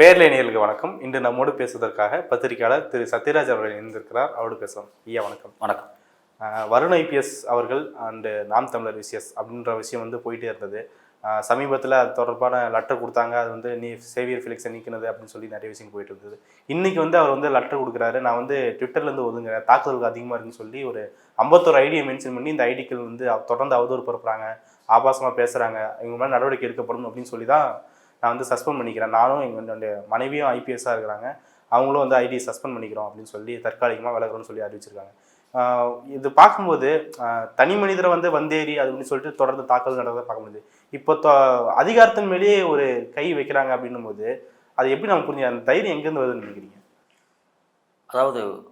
பேர்லேனியர்களுக்கு வணக்கம். இன்று நம்மோடு பேசுவதற்காக பத்திரிகையாளர் திரு சத்யராஜ் அவர்கள் இணைந்திருக்கிறார். அவரோடு பேசலாம் ஐயா வணக்கம். வணக்கம். வருண் ஐபிஎஸ் அவர்கள் அண்டு நாம் தமிழர் விசிஎஸ் அப்படின்ற விஷயம் வந்து போயிட்டே இருந்தது. சமீபத்தில் அது தொடர்பான லெட்டர் கொடுத்தாங்க. அது வந்து நீ சேவியர் ஃபிலிக்ஸை நீக்கினது அப்படின்னு சொல்லி நிறைய விஷயம் போயிட்டு இருந்தது. இன்னைக்கு வந்து அவர் வந்து லெட்டர் கொடுக்குறாரு. நான் வந்து ட்விட்டர்லேருந்து ஒதுங்குறேன். தாக்குதலுக்கு அதிகமாக இருக்குன்னு சொல்லி ஒரு ஐம்பத்தோரு ஐடியை மென்ஷன் பண்ணி இந்த ஐடிக்கள் வந்து தொடர்ந்து அவதூறு பரப்புறாங்க. ஆபாசமாக பேசுகிறாங்க இவங்க மேலே நடவடிக்கை எடுக்கப்படும் அப்படின்னு சொல்லி தான் நான் வந்து சஸ்பெண்ட் பண்ணிக்கிறேன். நானும் எங்களுடைய மனைவியும் ஐபிஎஸ்ஸாக இருக்கிறாங்க. அவங்களும் வந்து ஐடி சஸ்பெண்ட் பண்ணிக்கிறோம் அப்படின்னு சொல்லி தற்காலிகமாக விலகுறோம்னு சொல்லி அறிவிச்சிருக்காங்க. இது பார்க்கும்போது தனி மனிதரை வந்து வந்தேறி அது அப்படின்னு சொல்லிட்டு தொடர்ந்து தாக்கல் நடக்கிறத பார்க்க முடியுது. இப்போ தொ- அதிகாரத்தின் மேலேயே ஒரு கை வைக்கிறாங்க அப்படின்னும் போது அது எப்படி நம்ம புரிஞ்சு அந்த தைரியம் எங்கேருந்து வருதுன்னு நினைக்கிறீங்க? அதாவது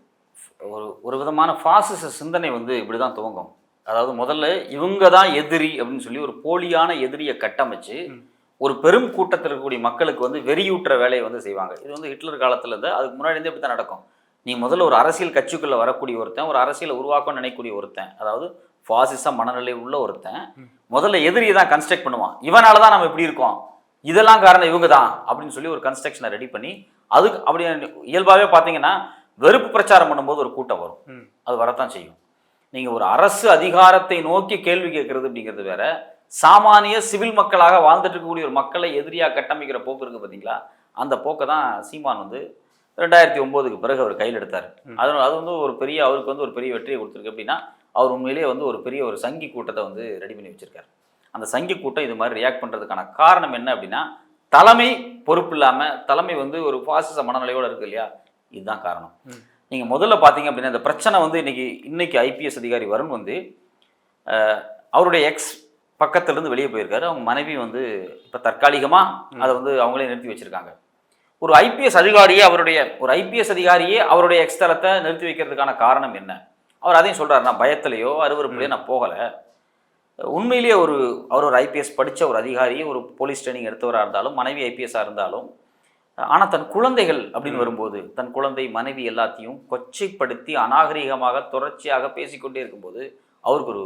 ஒரு ஒரு விதமான பாசிச சிந்தனை வந்து இப்படி தான் துவங்கும். அதாவது முதல்ல இவங்க தான் எதிரி அப்படின்னு சொல்லி ஒரு போலியான எதிரியை கட்டமைச்சு. ஒரு பெரும் கூட்டத்தில் இருக்கக்கூடிய மக்களுக்கு வந்து வெறியூட்டுற வேலையை வந்து செய்வாங்க. இது வந்து ஹிட்லர் காலத்துல இருந்து அதுக்கு முன்னாடி இருந்தே இப்படி தான் நடக்கும். நீ முதல்ல ஒரு அரசியல் கட்சிக்குள்ள வரக்கூடிய ஒருத்தன் ஒரு அரசியலை உருவாக்கம் நினைக்கக்கூடிய ஒருத்தன் அதாவது பாசிச மனநிலை உள்ள ஒருத்தன். முதல்ல எதிரியை தான் கன்ஸ்ட்ரக்ட் பண்ணுவான். இவனால தான் நம்ம இப்படி இருக்கோம். இதெல்லாம் காரணம் இவங்க தான் அப்படின்னு சொல்லி ஒரு கன்ஸ்ட்ரக்ஷனை ரெடி பண்ணி அதுக்கு அப்படி இயல்பாகவே பார்த்தீங்கன்னா வெறுப்பு பிரச்சாரம் பண்ணும்போது ஒரு கூட்டம் வரும். அது வரத்தான் செய்யும். நீங்கள் ஒரு அரசு அதிகாரத்தை நோக்கி கேள்வி கேட்கறது அப்படிங்கிறது வேற சாமானிய சிவில் மக்களாக வாழ்ந்துட்டு இருக்கக்கூடிய ஒரு மக்களை எதிரியாக கட்டமைக்கிற போக்கு இருக்கு பார்த்தீங்களா அந்த போக்கை தான் சீமான் வந்து ரெண்டாயிரத்தி ஒம்போதுக்கு பிறகு அவர் கையில் எடுத்தார். அது அது வந்து ஒரு பெரிய அவருக்கு வந்து ஒரு பெரிய வெற்றியை கொடுத்துருக்கு. அப்படின்னா அவர் உண்மையிலேயே வந்து ஒரு பெரிய ஒரு சங்கி கூட்டத்தை வந்து ரெடி பண்ணி வச்சிருக்காரு. அந்த சங்கி கூட்டம் இது மாதிரி ரியாக்ட் பண்ணுறதுக்கான காரணம் என்ன அப்படின்னா தலைமை பொறுப்பு இல்லாமல் தலைமை வந்து ஒரு பாசிச மனநிலையோடு இருக்கு இல்லையா? இதுதான் காரணம். நீங்கள் முதல்ல பார்த்தீங்க அப்படின்னா இந்த பிரச்சனை வந்து இன்னைக்கு இன்னைக்கு ஐபிஎஸ் அதிகாரி வருண் வந்து அவருடைய எக்ஸ் பக்கத்துலேருந்து வெளியே போயிருக்காரு. அவங்க மனைவி வந்து இப்போ தற்காலிகமாக அதை வந்து அவங்களே நிறுத்தி வச்சிருக்காங்க. ஒரு ஐபிஎஸ் அதிகாரியே அவருடைய ஒரு ஐபிஎஸ் அதிகாரியே அவருடைய எக்ஸ் தளத்தை நிறுத்தி வைக்கிறதுக்கான காரணம் என்ன? அவர் அதையும் சொல்றாரு நான் பயத்திலேயோ அருவருப்புலையோ நான் போகலை. உண்மையிலேயே ஒரு அவர் ஒரு ஐபிஎஸ் படித்த ஒரு அதிகாரி ஒரு போலீஸ் ட்ரைனிங் எடுத்தவராக இருந்தாலும் மனைவி ஐபிஎஸ்ஸாக இருந்தாலும் ஆனால் தன் குழந்தைகள் அப்படின்னு வரும்போது தன் குழந்தை மனைவி எல்லாத்தையும் கொச்சைப்படுத்தி அநாகரிகமாக தொடர்ச்சியாக பேசிக்கொண்டே இருக்கும்போது அவருக்கு ஒரு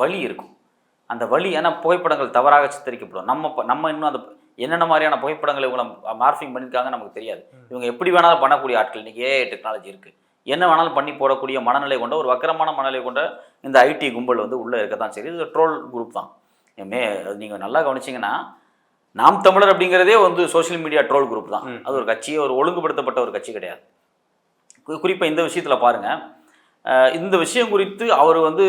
வலி இருக்கும். அந்த வலி ஏன்னா புகைப்படங்கள் தவறாக சித்தரிக்கப்படும். நம்ம நம்ம இன்னும் அந்த என்னென்ன மாதிரியான புகைப்படங்களை இவங்க மார்ஃபிங் பண்ணியிருக்காங்க நமக்கு தெரியாது. இவங்க எப்படி வேணாலும் பண்ணக்கூடிய ஆட்கள். இன்னைக்கு ஏஐ டெக்னாலஜி இருக்குது என்ன வேணாலும் பண்ணி போடக்கூடிய மனநிலை கொண்ட ஒரு வக்கரமான மனநிலை கொண்ட இந்த ஐடி கும்பல் வந்து உள்ளே இருக்க தான் சரி இது ட்ரோல் குரூப் தான். மே நீங்கள் நல்லா கவனிச்சிங்கன்னா நாம் தமிழர் அப்படிங்கிறதே வந்து சோஷியல் மீடியா ட்ரோல் குரூப் தான். அது ஒரு கட்சி ஒரு ஒழுங்குபடுத்தப்பட்ட ஒரு கட்சி கிடையாது. குறிப்பாக இந்த விஷயத்தில் பாருங்கள் இந்த விஷயம் குறித்து அவர் வந்து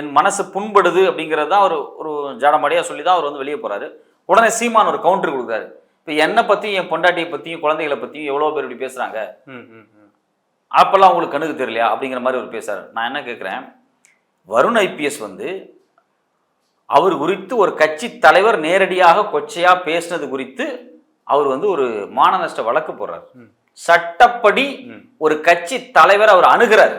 என் மனசு புண்படுது அப்படிங்கிறது தான் ஒரு ஒரு ஜாடமடியாக சொல்லி தான் அவர் வந்து வெளியே போகிறாரு உடனே சீமான் ஒரு கவுண்டர் கொடுக்குறாரு. இப்போ என்னை பற்றியும் என் பொண்டாட்டியை பற்றியும் குழந்தைகளை பற்றியும் எவ்வளோ பேர் இப்படி பேசுகிறாங்க அப்போல்லாம் உங்களுக்கு கண்ணுக்கு தெரியலையா? அப்படிங்கிற மாதிரி ஒரு பேசுறாரு. நான் என்ன கேட்குறேன் வருண் ஐபிஎஸ் வந்து அவர் குறித்து ஒரு கட்சி தலைவர் நேரடியாக கொச்சையா பேசினது குறித்து அவர் வந்து ஒரு மான நஷ்ட வழக்கு போடுறார். சட்டப்படி. ஒரு கட்சி தலைவர் அவர் அணுகிறார்.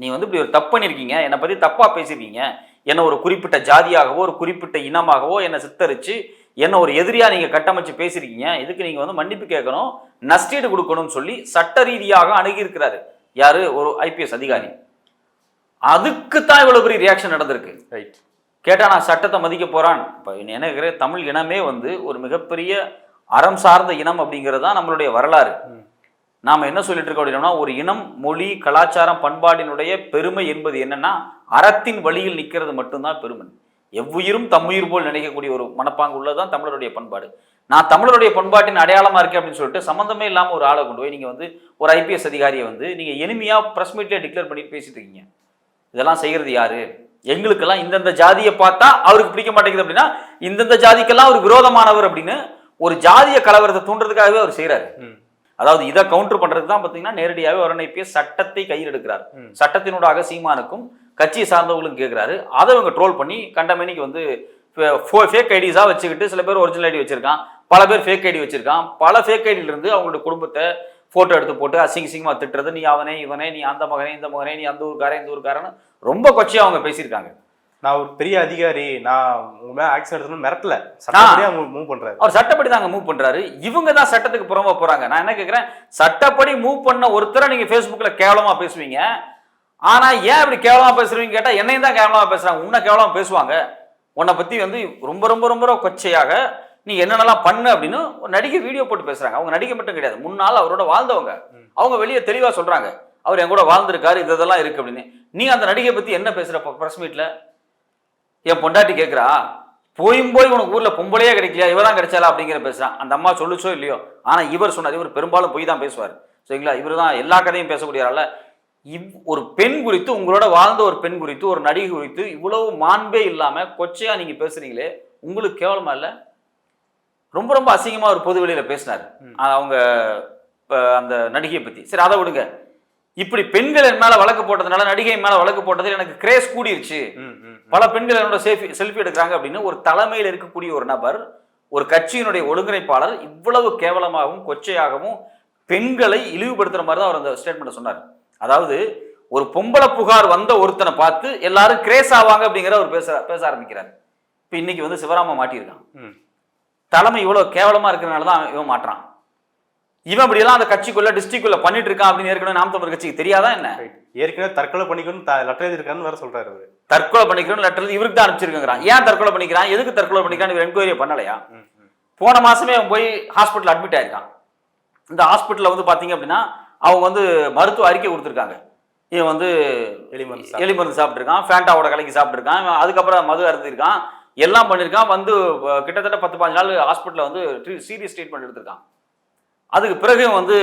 நீ வந்து இப்படி ஒரு தப்பு பண்ணியிருக்கீங்க என்னை பற்றி தப்பாக பேசியிருக்கீங்க என்னை ஒரு குறிப்பிட்ட ஜாதியாகவோ ஒரு குறிப்பிட்ட இனமாகவோ என்னை சித்தரித்து என்ன ஒரு எதிரியா நீங்க கட்டமைச்சு பேசியிருக்கீங்க இதுக்கு நீங்க வந்து மன்னிப்பு கேட்கணும் நஷ்டீடு கொடுக்கணும்னு சொல்லி சட்ட ரீதியாக அணுகியிருக்கிறாரு. யாரு? ஒரு ஐபிஎஸ் அதிகாரி. அதுக்கு தான் இவ்வளவு பெரிய ரியாக்ஷன் நடந்திருக்கு. ரைட் கேட்டா நான் சட்டத்தை மதிக்க போறான். இப்போ எனக்கு தமிழ் இனமே வந்து ஒரு மிகப்பெரிய அறம் சார்ந்த இனம் அப்படிங்கிறது தான் நம்மளுடைய வரலாறு. நாம் என்ன சொல்லிட்டு இருக்கோம் அப்படின்னா ஒரு இனம் மொழி கலாச்சாரம் பண்பாட்டினுடைய பெருமை என்பது என்னன்னா அறத்தின் வழியில் நிற்கிறது மட்டும்தான் பெருமை. எவ்வுயிரும் தம்முயிர் போல் நினைக்கக்கூடிய ஒரு மனப்பாங்கு உள்ளதுதான் தமிழருடைய பண்பாடு. நான் தமிழருடைய பண்பாட்டின் அடையாளமா இருக்கேன் அப்படின்னு சொல்லிட்டு சம்மந்தமே இல்லாமல் ஒரு ஆளை கொண்டு போய் நீங்க வந்து ஒரு ஐபிஎஸ் அதிகாரியை வந்து நீங்க எளிமையா பிரஸ் மீட்ல டிக்ளேர் பண்ணிட்டு பேசிட்டு இருக்கீங்க. இதெல்லாம் செய்யறது யாரு? எங்களுக்கெல்லாம் இந்தந்த ஜாதியை பார்த்தா அவருக்கு பிடிக்க மாட்டேங்குது அப்படின்னா இந்தந்த ஜாதிக்கெல்லாம் அவர் விரோதமானவர் அப்படின்னு ஒரு ஜாதிய கலவரத்தை தூண்டுறதுக்காகவே அவர் செய்றாரு. அதாவது இதை கவுண்டர் பண்றதுக்கு தான் பார்த்தீங்கன்னா நேரடியாகவே வருணைப்பிய சட்டத்தை கையில் எடுக்கிறார். சட்டத்தினூடாக சீமானுக்கும் கட்சியை சார்ந்தவங்களுக்கும் கேட்குறாரு. அதை இவங்க ட்ரோல் பண்ணி கண்டமேனிக்கு வந்து ஃபேக் ஐடிஸாக வச்சுக்கிட்டு சில பேர் ஒரிஜினல் ஐடி வச்சிருக்கான். பல பேர் ஃபேக் ஐடி வச்சிருக்கான். பல ஃபேக் இருந்து அவங்களோட குடும்பத்தை ஃபோட்டோ எடுத்து போட்டு அசிங்க சிங்கமாக திட்டுறது. நீ அவனே இவனே நீ அந்த மகனே இந்த மகனே நீ அந்த ஊருக்காரன் இந்த ஊருக்காரன்னு ரொம்ப கொச்சையாக அவங்க பேசியிருக்காங்க. நான் ஒரு பெரிய அதிகாரி நான் உங்க மேல ஆக்ஷன் எடுக்கணும்னு மிரட்டல. சட்டப்படியா மூவ் பண்றாரு. அவர் சட்டப்படி தாங்க மூவ் பண்றாரு. இவங்க தான் சட்டத்துக்கு புறமா போறாங்க. நான் என்ன கேட்கிறேன் சட்டப்படி மூவ் பண்ண ஒருத்தரை நீங்க Facebookல கேவலமா பேசுவீங்க. ஆனா ஏன் இப்படி கேவலமா பேசுறீங்க கேட்டா என்னையும் தான் கேவலமா பேசுறாங்க. உன்னை கேவலமா பேசுவாங்க. உன்னை பத்தி வந்து ரொம்ப ரொம்ப ரொம்ப கொச்சையாக நீ என்னென்னலாம் பண்ணு அப்படின்னு ஒரு நடிகை வீடியோ போட்டு பேசுறாங்க. அவங்க நடிகை மட்டும் கிடையாது. முன்னாள் அவரோட வாழ்ந்தவங்க. அவங்க வெளியே தெளிவா சொல்றாங்க. அவர் என் கூட வாழ்ந்திருக்காரு இது இதெல்லாம் இருக்கு அப்படின்னு. நீ அந்த நடிகை பத்தி என்ன பேசுற பிரஸ் மீட்ல என் பொண்டாட்டி கேட்குறா போயும் போய் உனக்கு ஊர்ல பொம்பளையே கிடைக்கலையா? இவ தான் கிடைச்சாலா அப்படிங்கிற பேசுறான் அந்த அம்மா சொல்லுச்சோ இல்லையோ? ஆனா இவர் சொன்னார் இவர் பெரும்பாலும் போய் தான் பேசுவார். சரிங்களா? இவர் தான் எல்லா கதையும் பேசக்கூடிய ஆள இவ் ஒரு பெண் குறித்து உங்களோட வாழ்ந்த ஒரு பெண் குறித்து ஒரு நடிகை குறித்து இவ்வளவு மாண்பே இல்லாம கொச்சையா நீங்க பேசுறீங்களே உங்களுக்கு கேவலமா இல்ல? ரொம்ப ரொம்ப அசிங்கமா ஒரு பொது வெளியில பேசினார். அவங்க அந்த நடிகையை பத்தி. சரி அதை விடுங்க. இப்படி பெண்கள் என் மேல வழக்கு போட்டதுனால நடிகை மேல வழக்கு போட்டதில் எனக்கு கிரேஸ் கூடிருச்சு. பல பெண்கள் என்னோட செல்ஃபி செல்ஃபி எடுக்கிறாங்க அப்படின்னு ஒரு தலைமையில் இருக்கக்கூடிய ஒரு நபர் ஒரு கட்சியினுடைய ஒருங்கிணைப்பாளர் இவ்வளவு கேவலமாகவும் கொச்சையாகவும் பெண்களை இழிவுபடுத்துற மாதிரி தான் அவர் அந்த ஸ்டேட்மெண்ட் சொன்னார். அதாவது ஒரு பொம்பளை புகார் வந்த ஒருத்தனை பார்த்து எல்லாரும் கிரேஸ் ஆவாங்க அப்படிங்கிற அவர் பேச பேச ஆரம்பிக்கிறார். இப்போ இன்னைக்கு வந்து சிவராம மாட்டியிருக்கான். தலைமை இவ்வளவு கேவலமா இருக்கிறனால தான் இவன் மாட்டுறான். இவன் இப்படியெல்லாம் அந்த கட்சிக்குள்ள டிஸ்ட்ரிக்ட்குள்ள பண்ணிட்டு இருக்கான் அப்படின்னு ஏற்கனவே நாம் தமிழர் கட்சிக்கு தெரியாதா என்ன. ஏற்கனவே தற்கொலை பண்ணிக்கணும் லெட்டர் எழுதியிருக்காருன்னு வேற சொல்றாரு அவரு. தற்கொலை பண்ணிக்கிறோம் லெட்டர் இவருக்கு தான் அனுப்பிச்சிருக்கான் ஏன் தற்கொலை பண்ணிக்கிறான்? எதுக்கு தற்கொலை பண்ணிக்கிறான்? இவர் என்கொயரி பண்ணலையா. போன மாசமே அவன் போய் ஹாஸ்பிட்டல் அட்மிட் ஆயிருக்கான். இந்த ஹாஸ்பிட்டல்ல வந்து பாத்தீங்க அப்படின்னா அவங்க வந்து மருத்துவ அறிக்கை கொடுத்துருக்காங்க. இவன் வந்து எலிமருந்து சாப்பிட்டு. எலி மருந்து சாப்பிட்டுருக்கான். ஃபேண்டாவோட கலக்கி சாப்பிட்டுருக்கான். இவன் அதுக்கப்புறம் மது அருந்திருக்கான் எல்லாம் பண்ணியிருக்கான். வந்து கிட்டத்தட்ட பத்து பாஞ்சு நாள் ஹாஸ்பிட்டலில் வந்து சீரியஸ் ட்ரீட்மெண்ட் எடுத்திருக்கான். அதுக்கு பிறகு வந்து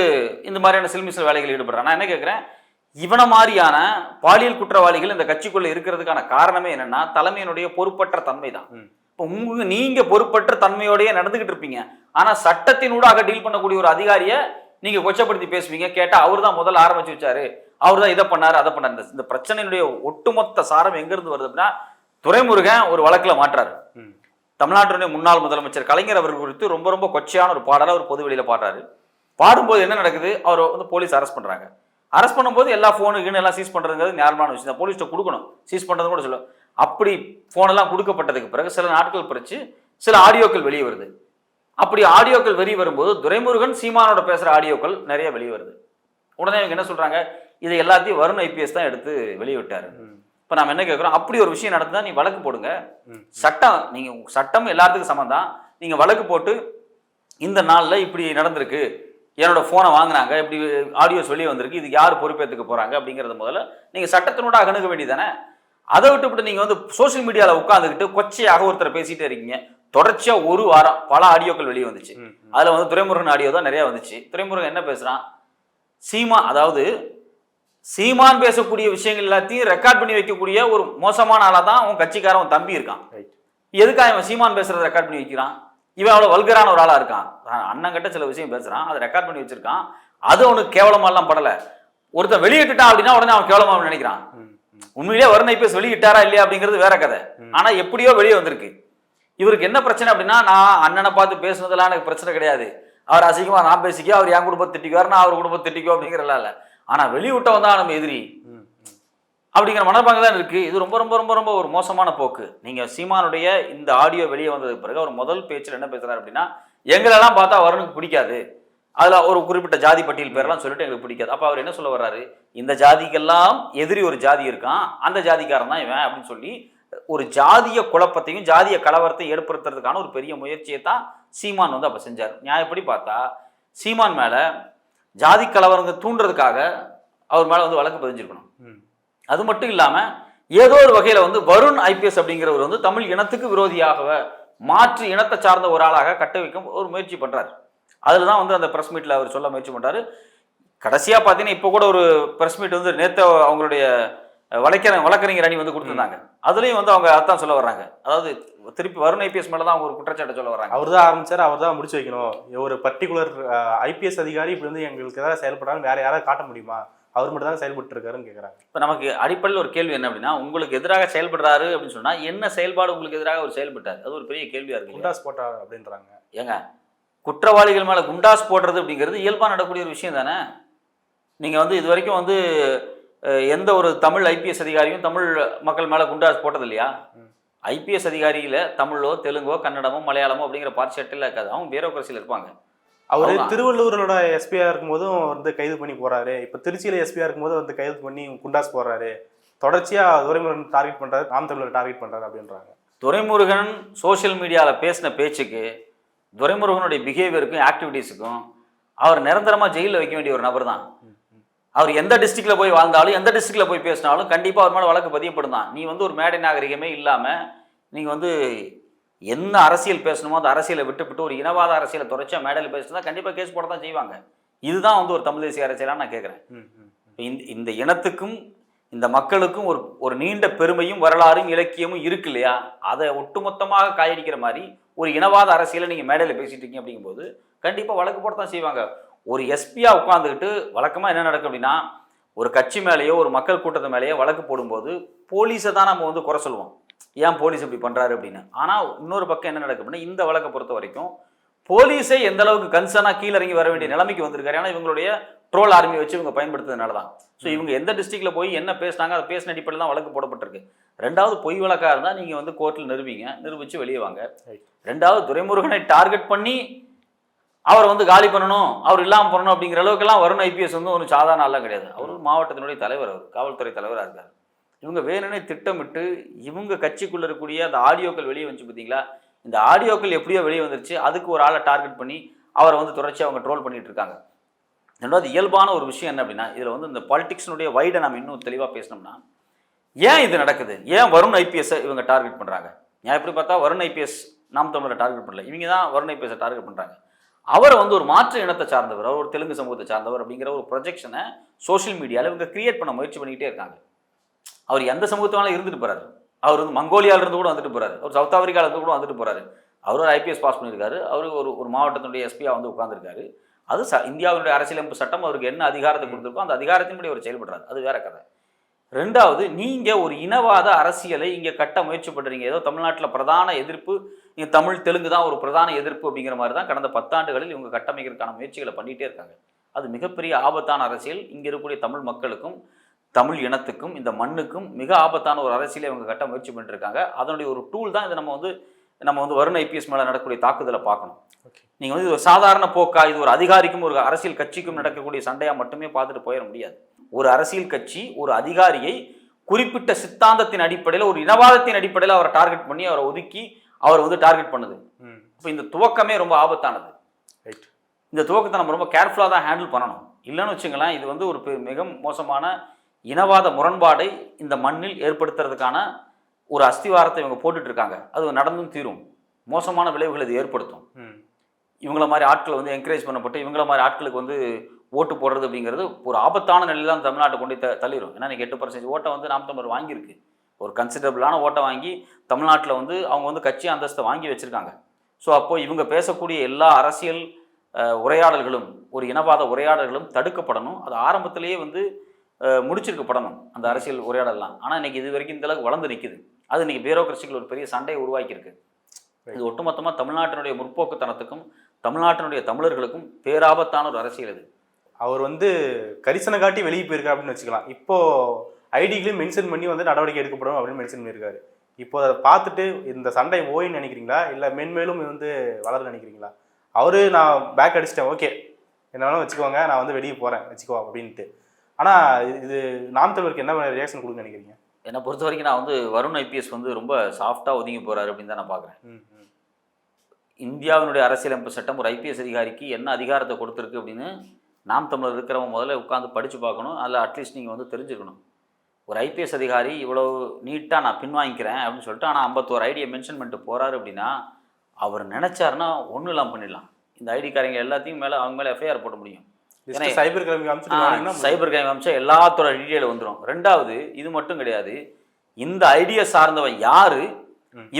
இந்த மாதிரியான சில்மிசல் வேலைகள் ஈடுபடுறான் நான் என்ன கேட்குறேன் இவன மாதிரியான பாலியல் குற்றவாளிகள் இந்த கட்சிக்குள்ள இருக்கிறதுக்கான காரணமே என்னன்னா தலைமையினுடைய பொறுப்பற்ற தன்மை தான். இப்போ உங்க நீங்க பொறுப்பற்ற தன்மையோடயே நடந்துகிட்டு இருப்பீங்க. ஆனா சட்டத்தினூடாக டீல் பண்ணக்கூடிய ஒரு அதிகாரியை நீங்க கொச்சப்படுத்தி பேசுவீங்க. கேட்டா அவர் தான் முதல்ல ஆரம்பிச்சு வச்சாரு. அவர் தான் இதை பண்ணாரு அதை பண்ணாரு. இந்த- பிரச்சனையினுடைய ஒட்டுமொத்த சாரம் எங்க இருந்து வருது அப்படின்னா துரைமுருகன் ஒரு வழக்குல மாற்றாரு. தமிழ்நாட்டினுடைய முன்னாள் முதலமைச்சர் கலைஞர் அவர்கள் குறித்து ரொம்ப ரொம்ப கொச்சையான ஒரு பாடலை அவர் பொது வெளியில பாடுறாரு. பாடும்போது என்ன நடக்குது? அவர் வந்து போலீஸ் அரெஸ்ட் பண்றாங்க. அரெஸ்ட் பண்ணும்போது எல்லா ஃபோனு கீனு எல்லாம் சீஸ் பண்றதுங்கிறது நியாயமான விஷயம் தான். போலீஸ்ட்ட கொடுக்கணும். சீஸ் பண்றது கூட சொல்லுவோம் அப்படி ஃபோன் எல்லாம் கொடுக்கப்பட்டதுக்கு பிறகு சில நாட்கள் பிறச்சு சில ஆடியோக்கள் வெளியே வருது. அப்படி ஆடியோக்கள் வெளியே வரும்போது துரைமுருகன் சீமானோட பேசுற ஆடியோக்கள் நிறைய வெளியே வருது. உடனே இவங்க என்ன சொல்றாங்க? இதை எல்லாத்தையும் வருண் ஐபிஎஸ் தான் எடுத்து வெளியே விட்டாரு ம். இப்போ நாம என்ன கேட்குறோம்? அப்படி ஒரு விஷயம் நடந்தா நீ வழக்கு போடுங்க. சட்டம் நீங்க சட்டம் எல்லாத்துக்கும் சமம் தான் நீங்க வழக்கு போட்டு இந்த நாள்ல இப்படி நடந்திருக்கு. என்னோட ஃபோனை வாங்குனாங்க. இப்படி ஆடியோஸ் வெளியே வந்திருக்கு. இதுக்கு யார் பொறுப்பேற்றுக்க போறாங்க அப்படிங்கறது முதல்ல நீங்க சட்டத்தினோட அணுக வேண்டியதானே அதை விட்டுவிட்டு நீங்க வந்து சோஷியல் மீடியால உட்காந்துக்கிட்டு கொச்சையாக ஒருத்தரை பேசிட்டே இருக்கீங்க. தொடர்ச்சியா ஒரு வாரம் பல ஆடியோக்கள் வெளியே வந்துச்சு. அதுல வந்து துரைமுருகன் ஆடியோ தான் நிறைய வந்துச்சு. துரைமுருகன் என்ன பேசுறான்? சீமா அதாவது சீமான் பேசக்கூடிய விஷயங்கள் எல்லாத்தையும் ரெக்கார்ட் பண்ணி வைக்கக்கூடிய ஒரு மோசமான ஆளா தான் உன் கட்சிக்காரன் தம்பி இருக்கான். எதுக்காக இவன் சீமான் பேசுறத ரெக்கார்ட் பண்ணி வைக்கிறான்? இவன் அவ்வளவு வல்கரான ஒரு ஆளா இருக்கான். அண்ணன் கிட்ட சில விஷயம் பேசுறான். அதை ரெக்கார்ட் பண்ணி வச்சிருக்கான். அது அவனுக்கு கேவலமாலாம் படல. ஒருத்தன் வெளியிட்டுட்டான் அப்படின்னா உடனே அவன் கேவலமா நினைக்கிறான். உண்மையிலேயே வருண் ஐபிஎஸ் வெளியிட்டாரா இல்லையா அப்படிங்கிறது வேற கதை. ம். ஆனா எப்படியோ வெளியே வந்திருக்கு. இவருக்கு என்ன பிரச்சனை அப்படின்னா நான் அண்ணனை பார்த்து பேசுனதெல்லாம் எனக்கு பிரச்சனை கிடையாது. அவர் அசிங்கமா நான் பேசிக்கோ அவர் என் குடும்பத்தை திட்டிக்குவார் நான் அவர் குடும்பத்தை திட்டிக்கோ அப்படிங்கிறலாம் இல்ல. ஆனா வெளிவிட்டவன் தான் நம்ம எதிரி. அப்படிங்கிற மனப்பாங்க தான் இருக்குது இது ரொம்ப ரொம்ப ரொம்ப ரொம்ப ஒரு மோசமான போக்கு. நீங்கள் சீமானுடைய இந்த ஆடியோ வெளியே வந்ததுக்கு பிறகு அவர் முதல் பேச்சில் என்ன பேசுகிறார் அப்படின்னா எங்களெல்லாம் பார்த்தா வருணுக்கு பிடிக்காது. அதில் ஒரு குறிப்பிட்ட ஜாதி பட்டியல் பேரெல்லாம் சொல்லிட்டு எங்களுக்கு பிடிக்காது. அப்போ அவர் என்ன சொல்ல வர்றாரு? இந்த ஜாதிக்கெல்லாம் எதிரி ஒரு ஜாதி இருக்கான். அந்த ஜாதிக்காரன் தான் இவன். அப்படின்னு சொல்லி ஒரு ஜாதிய குழப்பத்தையும் ஜாதிய கலவரத்தையும் ஏற்படுத்துறதுக்கான ஒரு பெரிய முயற்சியை தான் சீமான் வந்து அப்போ செஞ்சார். நியாயப்படி பார்த்தா சீமான் மேலே ஜாதி கலவரங்க தூண்டுறதுக்காக அவர் மேலே வந்து வழக்கு பதிஞ்சிருக்கணும். ம். அது மட்டும் இல்லாமல் ஏதோ ஒரு வகையில் வந்து வருண் ஐபிஎஸ் அப்படிங்கிறவர் வந்து தமிழ் இனத்துக்கு விரோதியாக மாற்று இனத்தை சார்ந்த ஒரு ஆளாக கட்ட வைக்கும் ஒரு முயற்சி பண்ணுறாரு அதில் தான் வந்து அந்த பிரஸ் மீட்டில் அவர் சொல்ல முயற்சி பண்ணுறாரு கடைசியாக பார்த்தீங்கன்னா இப்போ கூட ஒரு ப்ரெஸ் மீட் வந்து நேற்று அவங்களுடைய வழக்கிற வழக்கறிஞர் அணி வந்து கொடுத்துருந்தாங்க. அதுலேயும் வந்து அவங்க அதான் சொல்ல வர்றாங்க. அதாவது திருப்பி வருண் ஐபிஎஸ் மேலே தான் அவங்க ஒரு குற்றச்சாட்டை சொல்ல வர்றாங்க. அவர் தான் ஆரம்பிச்சார் அவர் தான் முடிச்சு வைக்கணும். ஒரு பர்டிகுலர் ஐபிஎஸ் அதிகாரி இப்படி வந்து எங்களுக்கு ஏதாவது செயல்படாமல் வேற யாராவது காட்ட முடியுமா? அவர் மட்டும் தான் செயல்பட்டு இருக்காருன்னு கேக்குறாங்க. இப்போ நமக்கு அடிப்படையில் ஒரு கேள்வி என்ன அப்படின்னா உங்களுக்கு எதிராக செயல்படுறாரு அப்படின்னு சொன்னா என்ன செயல்பாடு உங்களுக்கு எதிராக அவர் செயல்பட்டார்? அது ஒரு பெரிய கேள்வியா இருக்கு இல்லையா? குண்டாஸ் போட்டா அப்படின்றாங்க. ஏங்க குற்றவாளிகள் மேல குண்டாஸ் போடுறது அப்படிங்கிறது இயல்பா நடக்கக்கூடிய ஒரு விஷயம் தானே? நீங்க வந்து இது வரைக்கும் வந்து எந்த ஒரு தமிழ் ஐபிஎஸ் அதிகாரியும் தமிழ் மக்கள் மேல குண்டாஸ் போட்டது இல்லையா. ஐபிஎஸ் அதிகாரியில தமிழோ தெலுங்கோ கன்னடமோ மலையாளமோ அப்படிங்கிற பார்ட் செட்டில் இருக்காது. அவங்க பியூரோக்ரஸியில் இருப்பாங்க. அவரு திருவள்ளூரோட எஸ்பியா இருக்கும்போதும் வந்து கைது பண்ணி போறாரு. இப்ப திருச்சியில எஸ்பியா இருக்கும்போது வந்து கைது பண்ணி குண்டாஸ் போறாரு. தொடர்ச்சியா துரைமுருகன் டார்கெட் பண்றாரு நாம் தமிழர் டார்கெட் பண்றாரு அப்படின்றாங்க. துரைமுருகன் சோஷியல் மீடியாவில் பேசின பேச்சுக்கு துரைமுருகனுடைய பிஹேவியருக்கும் ஆக்டிவிட்டீஸுக்கும் அவர் நிரந்தரமாக ஜெயிலில் வைக்க வேண்டிய ஒரு நபர் தான். அவர் எந்த டிஸ்ட்ரிக்ட்ல போய் வாழ்ந்தாலும் எந்த டிஸ்ட்ரிக்ட்ல போய் பேசினாலும் கண்டிப்பாக அவர் மேலே வழக்கு பதியப்படும் தான். நீ வந்து ஒரு மேடை நாகரிகமே இல்லாமல் நீங்கள் வந்து என்ன அரசியல் பேசணுமோ அந்த அரசியலை விட்டுவிட்டு ஒரு இனவாத அரசியலை தொடர்ச்சியா மேடையில் பேசினா கண்டிப்பாக கேஸ் போட தான் செய்வாங்க. இதுதான் வந்து ஒரு தமிழ் தேசிய அரசியலான்னு நான் கேட்குறேன். இந்த இந்த இனத்துக்கும் இந்த மக்களுக்கும் ஒரு ஒரு நீண்ட பெருமையும் வரலாறும் இலக்கியமும் இருக்கு இல்லையா? அதை ஒட்டுமொத்தமாக காயடிக்கிற மாதிரி ஒரு இனவாத அரசியலை நீங்கள் மேடையில் பேசிட்டு இருக்கீங்க அப்படிங்கும்போது கண்டிப்பாக வழக்கு போட தான் செய்வாங்க. ஒரு எஸ்பியா உட்காந்துக்கிட்டு வழக்கமாக என்ன நடக்கும் அப்படின்னா ஒரு கட்சி மேலேயோ ஒரு மக்கள் கூட்டத்து மேலேயோ வழக்கு போடும்போது போலீஸை தான் நம்ம வந்து குறை சொல்லுவோம். ஏன் போலீஸ் இப்படி பண்ணுறாரு அப்படின்னு? ஆனால் இன்னொரு பக்கம் என்ன நடக்கும் அப்படின்னா இந்த வழக்கை பொறுத்த வரைக்கும் போலீஸே எந்த அளவுக்கு கன்சர்னாக கீழே இறங்கி வர வேண்டிய நிலைமைக்கு வந்திருக்காரு. ஏன்னா இவங்களுடைய ட்ரோல் ஆர்மி வச்சு இவங்க பயன்படுத்துறதுனால தான். ஸோ இவங்க எந்த டிஸ்ட்ரிக்ட்ல போய் என்ன பேசினாங்க அதை பேசின அடிப்படையில் தான் வழக்கு போடப்பட்டிருக்கு. ரெண்டாவது பொய் வழக்காக இருந்தால் நீங்கள் வந்து கோர்ட்டில் நிரூபிங்க நிரூபித்து வெளியே வாங்க. ரெண்டாவது துரைமுருகனை டார்கெட் பண்ணி அவரை வந்து காலி பண்ணணும் அவர் இல்லாமல் பண்ணணும் அப்படிங்கிற அளவுக்குலாம் வருண் ஐபிஎஸ் வந்து ஒரு சாதாரண ஆளாக கிடையாது. அவர் மாவட்டத்தினுடைய தலைவர் அவர் காவல்துறை தலைவராக இருக்கார். இவங்க வேணும்னே திட்டமிட்டு இவங்க கட்சிக்குள்ள இருக்கக்கூடிய அந்த ஆடியோக்கள் வெளியே வந்துச்சு பார்த்தீங்களா? இந்த ஆடியோக்கள் எப்படியோ வெளியே வந்துருச்சு. அதுக்கு ஒரு ஆளை டார்கெட் பண்ணி அவரை வந்து தொடர்ச்சியாக அவங்க ட்ரோல் பண்ணிட்டு இருக்காங்க. ரெண்டாவது இயல்பான ஒரு விஷயம் என்ன அப்படின்னா இதில் வந்து இந்த பாலிடிக்ஸினுடைய வைடை நம்ம இன்னும் தெளிவாக பேசினோம்னா ஏன் இது நடக்குது? ஏன் வருண் ஐபிஎஸ்ஸை இவங்க டார்கெட் பண்ணுறாங்க நான் எப்படி பார்த்தா வருண் ஐபிஎஸ் நாம் தமிழரை டார்கெட் பண்ணல? இவங்க தான் வருண் ஐபிஎஸ்ஸை டார்கெட் பண்ணுறாங்க அவரை வந்து ஒரு மாற்று இனத்தை சார்ந்தவர் அவர் ஒரு தெலுங்கு சமூகத்தை சார்ந்தவர் அப்படிங்கிற ஒரு ப்ரொஜெக்ஷனை சோஷியல் மீடியாவில் இவங்க கிரியேட் பண்ண முயற்சி பண்ணிக்கிட்டே இருக்காங்க. அவர் எந்த சமூகத்தினாலும் இருந்துட்டு போறாரு. அவர் வந்து மங்கோலியால இருந்து கூட வந்துட்டு போறாரு. அவர் சவுத் ஆப்பிரிக்கால இருந்து கூட வந்துட்டு போறாரு. அவர் ஒரு ஐபிஎஸ் பாஸ் பண்ணியிருக்காரு அவர் ஒரு ஒரு மாவட்டத்தினுடைய எஸ்பியா வந்து உட்கார்ந்திருக்காரு. அது ச இந்தியாவினுடைய அரசியலமைப்பு சட்டம் அவருக்கு என்ன அதிகாரத்தை கொடுத்துருக்கோ அந்த அதிகாரத்தின்படி அவர் செயல்படுறாரு. அது வேற கதை. ரெண்டாவது நீங்க ஒரு இனவாத அரசியலை இங்க கட்ட முயற்சி பண்றீங்க ஏதோ தமிழ்நாட்டில் பிரதான எதிர்ப்பு இங்க தமிழ் தெலுங்கு தான் ஒரு பிரதான எதிர்ப்பு அப்படிங்கிற மாதிரி தான் கடந்த பத்தாண்டுகளில் இவங்க கட்டமைக்கிறதுக்கான முயற்சிகளை பண்ணிட்டே இருக்காங்க. அது மிகப்பெரிய ஆபத்தான அரசியல். இங்க இருக்கக்கூடிய தமிழ் மக்களுக்கும் தமிழ் இனத்துக்கும் இந்த மண்ணுக்கும் மிக ஆபத்தான ஒரு அரசியலை இவங்க கட்ட முயற்சி பண்ணிட்டு இருக்காங்க அதனுடைய ஒரு டூல் தான் இதை நம்ம வந்து நம்ம வந்து வருண் ஐபிஎஸ் மேலே நடக்கக்கூடிய தாக்குதலை பார்க்கணும். நீங்கள் வந்து இது ஒரு சாதாரண போக்கா இது ஒரு அதிகாரிக்கும் ஒரு அரசியல் கட்சிக்கும் நடக்கக்கூடிய சண்டையாக மட்டுமே பார்த்துட்டு போயிட முடியாது. ஒரு அரசியல் கட்சி ஒரு அதிகாரியை குறிப்பிட்ட சித்தாந்தத்தின் அடிப்படையில் ஒரு இனவாதத்தின் அடிப்படையில் அவரை டார்கெட் பண்ணி அவரை ஒதுக்கி அவர் வந்து டார்கெட் பண்ணுது. இப்போ இந்த துவக்கமே ரொம்ப ஆபத்தானது. ரைட் இந்த துவக்கத்தை நம்ம ரொம்ப கேர்ஃபுல்லாக தான் ஹேண்டில் பண்ணணும். இல்லைன்னு வச்சுங்களேன் இது வந்து ஒரு மிக மோசமான இனவாத முரண்பாடை இந்த மண்ணில் ஏற்படுத்துறதுக்கான ஒரு அஸ்திவாரத்தை இவங்க போட்டுட்டு இருக்காங்க அது நடந்தும் தீரும். மோசமான விளைவுகளை இது ஏற்படுத்தும். இவங்கள மாதிரி ஆட்கள் வந்து என்கரேஜ் பண்ணப்பட்டு இவங்கள மாதிரி ஆட்களுக்கு வந்து ஓட்டு போடுறது அப்படிங்கிறது ஒரு ஆபத்தான நிலையில தான் தமிழ்நாட்டை கொண்டு த தள்ளிடும் ஏன்னா இன்னைக்கு எட்டு பர்சன்டேஜ் ஓட்டை வந்து நாம் தமிழர் வாங்கியிருக்கு. ஒரு கன்சிடரபிளான ஓட்டை வாங்கி தமிழ்நாட்டில் வந்து அவங்க வந்து கட்சி அந்தஸ்தை வாங்கி வச்சிருக்காங்க. ஸோ அப்போ இவங்க பேசக்கூடிய எல்லா அரசியல் உரையாடல்களும் ஒரு இனவாத உரையாடல்களும் தடுக்கப்படணும். அது ஆரம்பத்திலேயே வந்து அஹ், முடிச்சிருக்கப்படணும் அந்த அரசியல் உரையாடலாம் ஆனால் இன்னைக்கு இது வரைக்கும் இந்த அளவுக்கு வளர்ந்து நிற்குது அது இன்னைக்கு பியூரோக்ரஸிகள் ஒரு பெரிய சண்டையை உருவாக்கியிருக்கு இது ஒட்டுமொத்தமாக தமிழ்நாட்டினுடைய முற்போக்குத்தனத்துக்கும் தமிழ்நாட்டினுடைய தமிழர்களுக்கும் பேராபத்தான ஒரு அரசியல் இது. அவர் வந்து கரிசனை காட்டி வெளியே போயிருக்காரு அப்படின்னு வச்சுக்கலாம். இப்போ ஐடிகளையும் மென்ஷன் பண்ணி வந்து நடவடிக்கை எடுக்கப்படும் அப்படின்னு மென்ஷன் பண்ணியிருக்காரு. இப்போ அதை பார்த்துட்டு இந்த சண்டை ஓயின்னு நினைக்கிறீங்களா? இல்லை மென்மேலும் இது வந்து வளர நினைக்கிறீங்களா? அவரு நான் பேக் அடிச்சிட்டேன் ஓகே என்ன வேணாலும் வச்சுக்கோங்க நான் வந்து வெளியே போகிறேன் வச்சுக்கோ அப்படின்ட்டு. ஆனால் இது நாம் தமிழருக்கு என்ன ரியாக்ஷன் கொடுக்க நினைக்கிறீங்க? என்னை பொறுத்த வரைக்கும் நான் வந்து வருண் ஐபிஎஸ் வந்து ரொம்ப சாஃப்டாக ஒதுங்கி போறாரு அப்படின்னு தான் நான் பார்க்குறேன் இந்தியாவினுடைய அரசியலமைப்பு சட்டம் ஒரு ஐபிஎஸ் அதிகாரிக்கு என்ன அதிகாரத்தை கொடுத்துருக்கு அப்படின்னு நாம் தமிழர் இருக்கிறவங்க முதல்ல உட்காந்து படித்து பார்க்கணும். அதில் அட்லீஸ்ட் நீங்கள் வந்து தெரிஞ்சுக்கணும். ஒரு ஐபிஎஸ் அதிகாரி இவ்வளோ நீட்டாக நான் பின்வாங்கிக்கிறேன் அப்படின்னு சொல்லிட்டு ஆனால் ஐம்பத்தோரு ஐடியை மென்ஷன் பண்ணிட்டு போகிறாரு அப்படின்னா அவர் நினச்சாருன்னா ஒன்றும் இல்லாமல் பண்ணிடலாம். இந்த ஐடிக்காரங்க எல்லாத்தையும் மேலே அவங்க மேலே எஃப்ஐஆர் போட முடியும். சைபர் கிரைம் சைபர் கிரைம் அமிச்சா எல்லாத்தோட டீட்டெயில் வந்துடும் ரெண்டாவது இது மட்டும் கிடையாது. இந்த ஐடியா சார்ந்தவன் யாரு.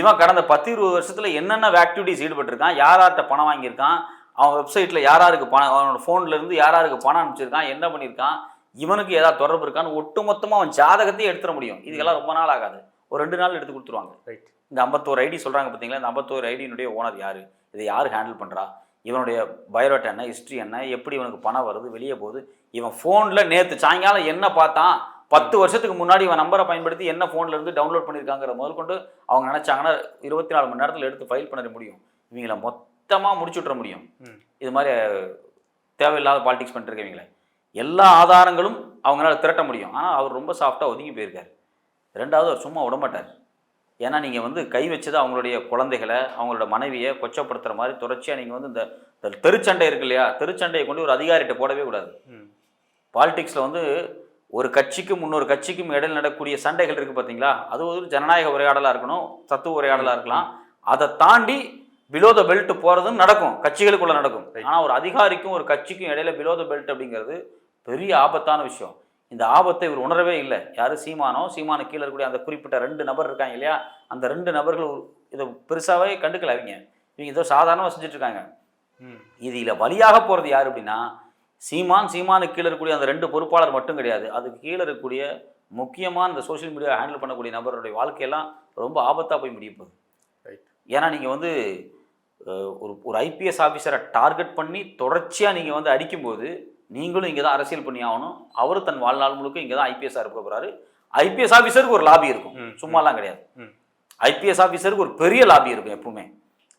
இவன் கடந்த பத்து இருபது வருஷத்துல என்னென்ன ஆக்டிவிட்டிஸ் ஈடுபட்டிருக்கான்? யார் யார்கிட்ட பணம் வாங்கியிருக்கான்? அவன் வெப்சைட்ல யார் யாருக்கு பணம் அவனோட ஃபோன்ல இருந்து யார் யாருக்கு பணம் அனுப்பிச்சிருக்கான்? என்ன பண்ணியிருக்கான்? இவனுக்கு ஏதாவது தொடர்பு இருக்கான்னு ஒட்டுமொத்தமா அவன் ஜாதகத்தையே எடுத்துட முடியும். இதுக்கெல்லாம் ரொம்ப நாள் ஆகாது. ஒரு ரெண்டு நாள் எடுத்து கொடுத்துருவாங்க. ரைட் இந்த ஐம்பத்தோரு ஐடி சொல்றாங்க பார்த்தீங்களா இந்த ஐம்பத்தோரு ஐடியினுடைய ஓனர் யாரு? இதை யார் ஹேண்டில் பண்றா? இவனுடைய பயோடேட்டா என்ன ஹிஸ்ட்ரி என்ன எப்படி இவனுக்கு பணம் வருது வெளியே போகுது இவன் ஃபோனில் நேற்று சாயங்காலம் என்ன பார்த்தான் பத்து வருஷத்துக்கு முன்னாடி இவன் நம்பரை பயன்படுத்தி என்ன ஃபோன்ல இருந்து டவுன்லோட் பண்ணியிருக்காங்கிற முதல் கொண்டு அவங்க நினைச்சாங்கன்னா இருபத்தி நாலு மணி நேரத்தில் எடுத்து ஃபைல் பண்ண முடியும். இவங்கள மொத்தமாக முடிச்சு விட்ற முடியும். இது மாதிரி தேவையில்லாத பாலிடிக்ஸ் பண்ணிட்டு இருக்கவங்கள. எல்லா ஆதாரங்களும் அவங்களால திரட்ட முடியும். ஆனால் அவர் ரொம்ப சாஃப்டாக ஒதுங்கி போயிருக்காரு. ரெண்டாவது அவர் சும்மா விட மாட்டார் ஏன்னா நீங்கள் வந்து கை வச்சது அவங்களுடைய குழந்தைகளை அவங்களோட மனைவியை கொச்சப்படுத்துகிற மாதிரி தொடர்ச்சியாக நீங்கள் வந்து இந்த தெருச்சண்டை இருக்கு இல்லையா? தெருச்சண்டையை கொண்டு ஒரு அதிகாரிகிட்ட போடவே கூடாது. பாலிடிக்ஸில் வந்து ஒரு கட்சிக்கும் இன்னொரு கட்சிக்கும் இடையில் நடக்கக்கூடிய சண்டைகள் இருக்குது பார்த்தீங்களா அது ஒரு ஜனநாயக உரையாடலாக இருக்கணும் தத்துவ உரையாடலாக இருக்கலாம். அதை தாண்டி பிலோ த பெல்ட் போகிறதும் நடக்கும். கட்சிகளுக்குள்ள நடக்கும். ஆனால் ஒரு அதிகாரிக்கும் ஒரு கட்சிக்கும் இடையில பிலோ த பெல்ட் அப்படிங்கிறது பெரிய ஆபத்தான விஷயம். இந்த ஆபத்தை இவர் உணரவே இல்லை. யாரு? சீமானோ? சீமானு கீழே இருக்கக்கூடிய அந்த குறிப்பிட்ட ரெண்டு நபர் இருக்காங்க இல்லையா? அந்த ரெண்டு நபர்கள் இதை பெருசாவே கண்டுக்கல அவங்க. இவங்க ஏதோ சாதாரணமாக ம். இதில் வழியாக போகிறது யார் அப்படின்னா சீமான் சீமானுக்கு கீழே இருக்கக்கூடிய அந்த ரெண்டு பொறுப்பாளர் மட்டும் கிடையாது. அதுக்கு கீழே இருக்கக்கூடிய முக்கியமான இந்த சோஷியல் மீடியா ஹேண்டில் பண்ணக்கூடிய நபருடைய வாழ்க்கையெல்லாம் ரொம்ப ஆபத்தாக போய் முடிய போகுது. ரைட் ஏன்னா நீங்கள் வந்து ஒரு ஒரு ஐபிஎஸ் ஆஃபீஸரை டார்கெட் பண்ணி தொடர்ச்சியாக நீங்கள் வந்து அடிக்கும்போது நீங்களும் இங்கே தான் அரசியல் பண்ணி ஆகணும். அவர் தன் வாழ்நாள் முழுக்க இங்கே தான் ஐபிஎஸ்ஸாக இருக்க போகிறாரு ஐபிஎஸ் ஆஃபீஸருக்கு ஒரு லாபி இருக்கும். சும்மாலாம் கிடையாது. ஐபிஎஸ் ஆஃபீஸருக்கு ஒரு பெரிய லாபி இருக்கும் எப்பவுமே.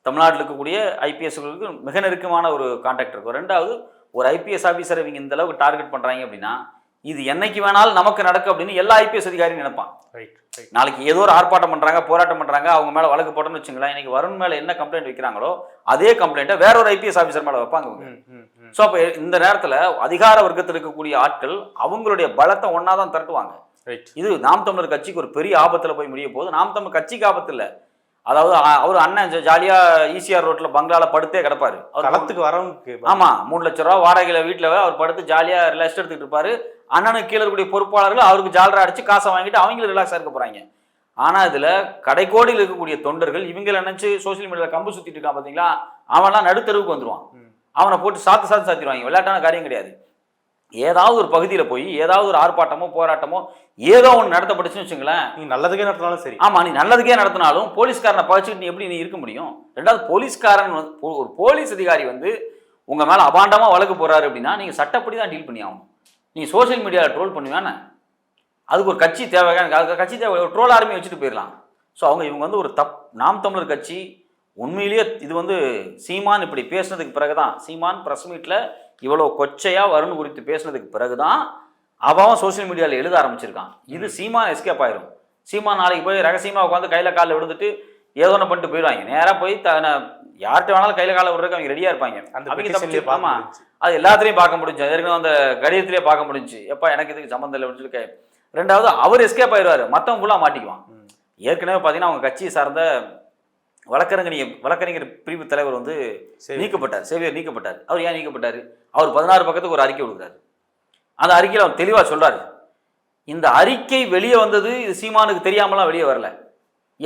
தமிழ்நாட்டில் இருக்கக்கூடிய ஐபிஎஸ்களுக்கு மிக நெருக்கமான ஒரு கான்டாக்ட் இருக்கும். ரெண்டாவது ஒரு ஐபிஎஸ் ஆஃபீஸரை இவங்க இந்த அளவுக்கு டார்கெட் பண்ணுறாங்க அப்படின்னா இது என்னைக்கு வேணாலும் நமக்கு நடக்கும் அப்படின்னு எல்லா ஐபிஎஸ் அதிகாரியும் நினைப்பான். நாளைக்கு ஏதோ ஒரு ஆர்ப்பாட்டம் பண்ணுறாங்க போராட்டம் பண்ணுறாங்க அவங்க மேலே வழக்கு போட்டோம்னு வச்சுங்களேன் இன்னைக்கு வருண் மேலே என்ன கம்ப்ளைண்ட் வைக்கிறாங்களோ அதே கம்ப்ளைண்ட்டை வேற ஒரு ஐபிஎஸ் ஆஃபீஸர் மேலே வைப்பாங்க ஸோ அப்போ இந்த நேரத்தில் அதிகார வர்க்கத்தில் இருக்கக்கூடிய ஆட்கள் அவங்களுடைய பலத்தை ஒன்றா தான் திரட்டுவாங்க. ரைட் இது நாம் தமிழர் கட்சிக்கு ஒரு பெரிய ஆபத்தில் போய் முடிய போகுது. நாம் தமிழர் கட்சிக்கு ஆபத்து இல்லை. அதாவது அவர் அண்ணன் ஜ- ஜாலியா ஈசிஆர் ரோட்ல பங்களால படுத்தே கிடப்பாரு. அவர் களத்துக்கு வரவங்க ஆமா மூணு லட்ச ரூபா வாடகையில வீட்டுல அவர் படுத்து ஜாலியா ரிலாக்ஸ் எடுத்துட்டு இருப்பாரு. அண்ணனுக்கு கீழே இருக்கக்கூடிய பொறுப்பாளர்கள் அவருக்கு ஜாலரா அடிச்சு காசை வாங்கிட்டு அவங்களும் ரிலாக்ஸா இருக்க போறாங்க. ஆனா இதுல கடைக்கோடியில் இருக்கக்கூடிய தொண்டர்கள் இவங்க நினைச்சு சோஷியல் மீடியால கம்பு சுத்திட்டு இருக்கான் பாத்தீங்களா? அவன்லாம் நடுத்தருவுக்கு வந்துருவான். ம். அவனை போட்டு சாத்து சாத்து சாத்திடுவாங்க. விளையாட்டான காரியம் கிடையாது. ஏதாவது ஒரு பகுதியில் போய் ஏதாவது ஒரு ஆர்ப்பாட்டமோ போராட்டமோ ஏதோ ஒன்று நடத்தப்பட்டுச்சுன்னு வச்சுங்களேன். நீ நல்லதுக்கே நடத்தினாலும் சரி. ஆமா நீ நல்லதுக்கே நடத்தினாலும் போலீஸ்காரனை பழிச்சுட்டு நீ எப்படி நீ இருக்க முடியும்? ரெண்டாவது போலீஸ்காரன் ஒரு போலீஸ் அதிகாரி வந்து உங்க மேல அபாண்டமா வழக்கு போறாரு அப்படின்னா நீங்க சட்டப்படி தான் டீல் பண்ணி ஆகணும். நீ சோஷியல் மீடியாவில் ட்ரோல் பண்ணுவேன்னு அதுக்கு ஒரு கட்சி தேவை அதுக்கு கட்சி தேவை ஒரு ட்ரோல் ஆர்மி வச்சுட்டு போயிடலாம். ஸோ அவங்க இவங்க வந்து ஒரு தப் நாம் தமிழர் கட்சி உண்மையிலேயே இது வந்து சீமான் இப்படி பேசுனதுக்கு பிறகு தான் சீமான் ப்ரெஸ் மீட்டில் இவ்வளோ கொச்சையாக வருண் குறித்து பேசுனதுக்கு பிறகு தான் அவன் சோஷியல் மீடியாவில் எழுத ஆரம்பிச்சிருக்கான். இது சீமான் எஸ்கேப் ஆயிரும். சீமான் நாளைக்கு போய் ரகசியமாக உட்காந்து கையில் காலில் விழுந்துட்டு ஏதோ ஒன்று பண்ணிட்டு போயிடுவாங்க. நேராக போய் த நான் யார்கிட்ட வேணாலும் கையில் காலை விடுறதுக்கு அவங்க ரெடியாக இருப்பாங்க. அவங்க பெட்டிஷன்லயே தப்பிச்சு- ஆமா. பார்க்க முடிஞ்சுச்சு. அது எல்லாத்துலேயும் பார்க்க முடிஞ்சு ஏற்கனவே அந்த கடிதத்திலே பார்க்க முடிஞ்சு எப்பா எனக்கு இதுக்கு சம்மந்தம் இல்லை அப்படின்னு சொல்லி ரெண்டாவது அவர் எஸ்கேப் ஆயிடுவார். மற்றவங்க ஃபுல்லாக மாட்டிக்குவான். ஏற்கனவே பார்த்தீங்கன்னா அவங்க கட்சியை சார்ந்த வழக்கறிஞர் வழக்கறிஞர் பிரிவு தலைவர் வந்து நீக்கப்பட்டார். சேவியர் நீக்கப்பட்டார். அவர் ஏன் நீக்கப்பட்டார்? அவர் பதினாறு பக்கத்துக்கு ஒரு அறிக்கை கொடுக்குறாரு. அந்த அறிக்கையில் அவர் தெளிவாக சொல்றாரு. இந்த அறிக்கை வெளியே வந்தது இது சீமானுக்கு தெரியாமலாம் வெளியே வரல.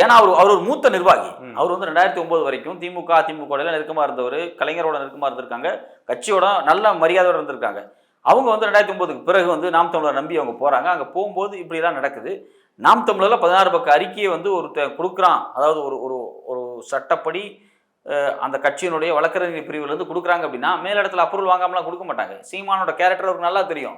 ஏன்னா அவர் அவர் ஒரு மூத்த நிர்வாகி. அவர் வந்து ரெண்டாயிரத்தி ஒன்பது வரைக்கும் திமுக அதிமுக நெருக்கமாக இருந்தவர் கலைஞரோட நெருக்கமாக இருந்திருக்காங்க. கட்சியோட நல்ல மரியாதையோட இருந்திருக்காங்க. அவங்க வந்து ரெண்டாயிரத்தி ஒன்பதுக்கு பிறகு வந்து நாம் தமிழர் நம்பி அவங்க போறாங்க. அங்கே போகும்போது இப்படிலாம் நடக்குது. நாம் தமிழரில் பதினாறு பக்க அறிக்கையை வந்து ஒருத்தன் கொடுக்குறான். அதாவது ஒரு ஒரு ஒரு சட்டப்படி அந்த கட்சியினுடைய வழக்கறிஞர் பிரிவுலேருந்து கொடுக்குறாங்க அப்படின்னா மேலிடத்துல அப்ரூவல் வாங்காமலாம் கொடுக்க மாட்டாங்க. சீமானோட கேரக்டர் அவருக்கு நல்லா தெரியும்.